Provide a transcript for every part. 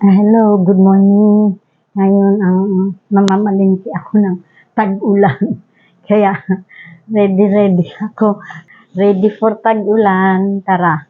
Ah, hello, good morning. Ngayon ang mamamalingki ako ng tag-ulan. Kaya ready ready ako. Ready for tag-ulan. Tara.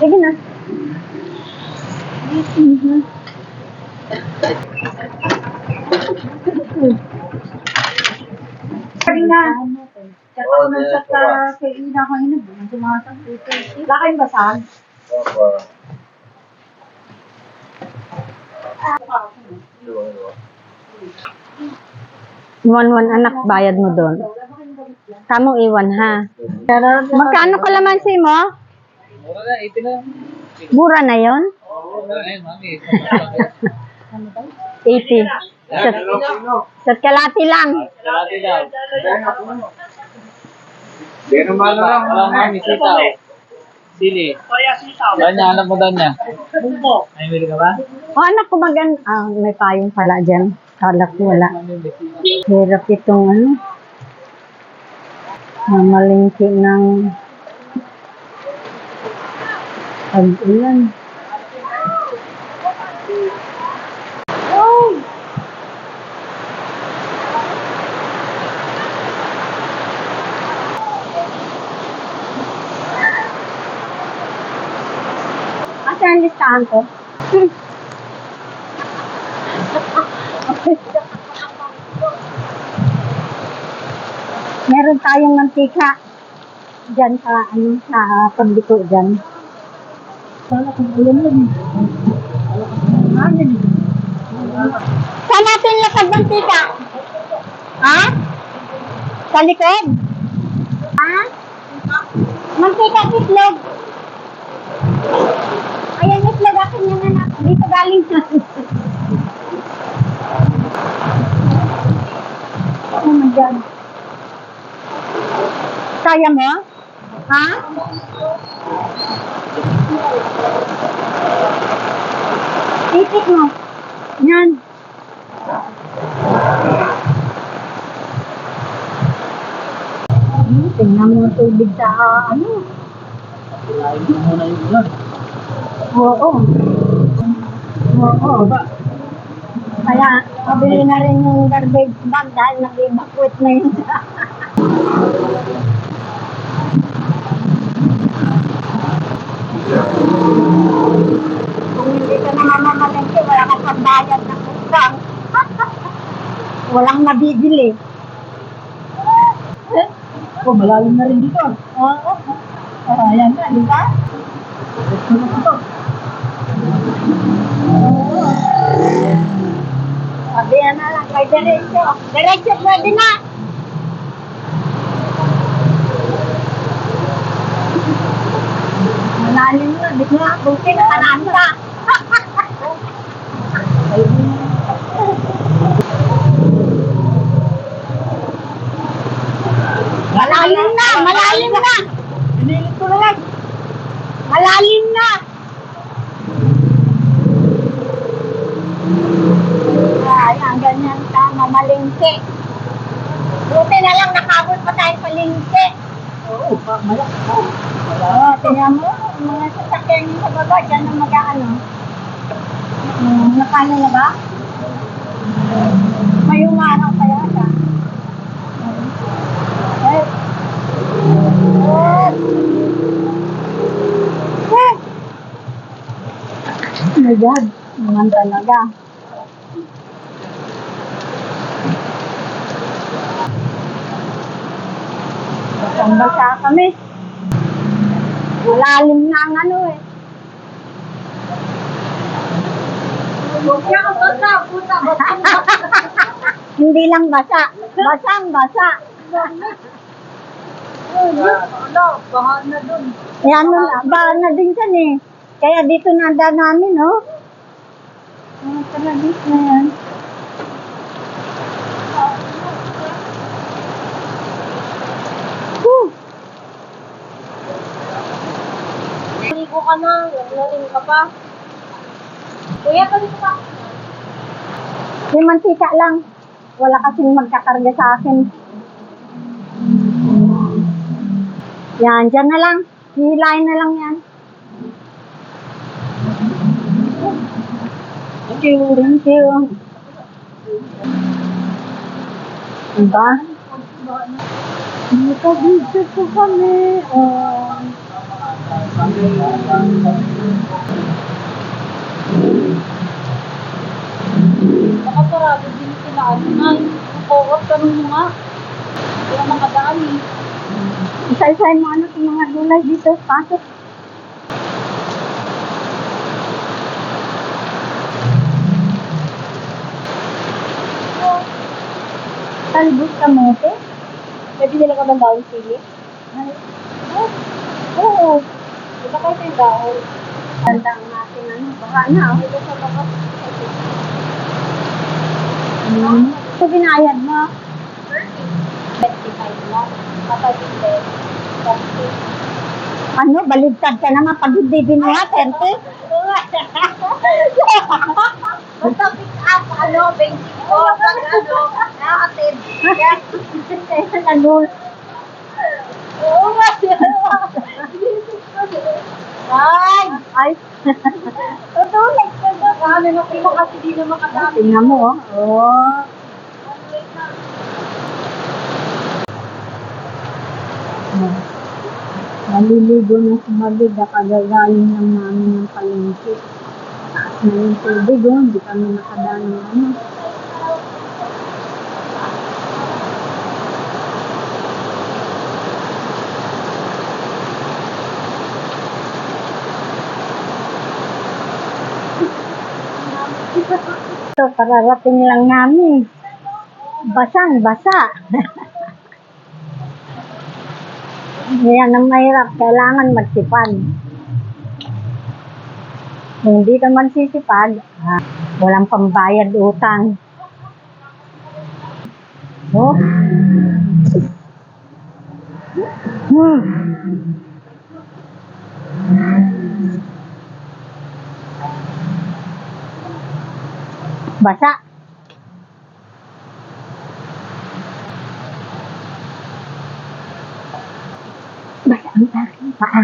Sige na. Mhm. Sabi nga, tsaka ko nang chat ka kay Ina kanina, buwan sumasang puto. Wala kayong basahan? Anak, bayad mo doon. Tamong iwan ha. Magkano kalamansi mo? Mura na, 80 na. Mura na yon? Mura na yun, mami. 80. Sa, sa kalati lang. Kalati daw. Pero malo lang. Walang mami, sitaw. Sili. Danya, alam mo danya. Ay, meron ka ba? O anak ko magan... Ah, may payong pala dyan. Kala ko wala. Hirap itong ano. Mamalingki ng pag-ulan. Asa ang listahan ko? Meron tayong mantika dyan sa ano sa pagliko dyan. Sana kung ulan lang. Saan natin lapag mantika? Ha? Sa likod? Ha? Mantika itlog. Ayan itlog akin yung anak. Dito galing na. oh my God. Kaya mo? Ha? Titik mo. Yan. Hmm, tingnan mo tubig sa ano. Kailangan mo muna yung ulan. Oo. Oo. Kaya, pabili na rin yung garbage bag dahil nag-evacuate na yun. Kung hindi ka na mamamalengke, wala kang pagbayad ng utang. Walang nabibili. Oh, malalim na rin dito. Oo. Ah, ayan na, di ba? Ito na ito. Sabi na lang kay Diretso. Diretso, pwede na. Malalim na? Buti na kanaan ka. Malalim na, malalim na. Pinilit ko lang. Malalim na. Ay, ang ganyan ka, mamalingke. Buti na lang nakabot pa tayo sa lingke. Oo. Oh. Oo, tingnan mo, mga sasakyan sa baba, dyan ang mag-ano. Hmm, nakano na ba? May umaraw kaya ka. Eh. Oh. Eh. Oh my God, naman talaga. Basang basa kami. Malalim na ang ano eh. Hindi lang basa. Basang basa. Bahan na. Eh ano, bahan na din dyan eh. Kaya dito na namin, no? Ano talaga na yan? Ka na, narin ka pa. Kuya, dito ka. May mantika lang. Wala kasing magkakarga sa akin. Yan, dyan na lang. Hilahin na lang yan. Thank you. Thank you. Diba? Nakabidyo po kami. Oh. Baka parado din sila. Ay, nakukot, tanong mo nga. Kaya makadaan eh. Isa-isahin mo ano yung mga gulay dito. Pasok. Talbos kamote? Pwede nila ka bang bawang sili? Oh, Oo. Di ba kayo yung bawang? Tanda ang natin ano. Baka na. Oh. Ito sa baka. Hmm. Ito binayad mo. 25 lang. Kapag hindi, 40. Ano, baligtad ka naman pag hindi binuha, 30. Basta pick up, ano, basic ko, pag ano, nakatid. Kaya nagul. Oo nga. Ay! Ay, Tutulog ka na. Ano na kayo kasi di na makadami. tingnan mo, oh. Oh. Naliligo na sa babig, kagagaling lang namin ng palengke. Taas na yung tubig, oh. Hindi kami nakadaan ng ano. So, kararating lang namin. Basang, basa. Yan ang mahirap. Kailangan magsipag. Kung hindi ka magsisipag, ah, walang pambayad utang. Oh. Hmm. Basa. Basa ang aking paa.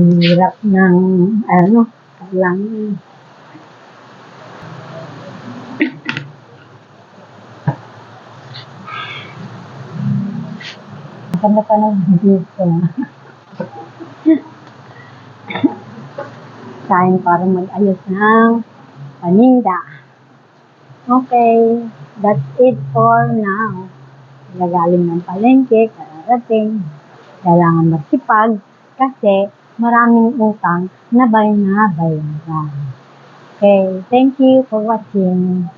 Kahirap ng ano, kailangan Maganda pa ng video ko. Time para mag-ayos ng paninda. Okay, that's it for now. Nagaling ng palengke, kararating. Kailangan magsipag kasi maraming utang na bay na bayaran. Okay, thank you for watching.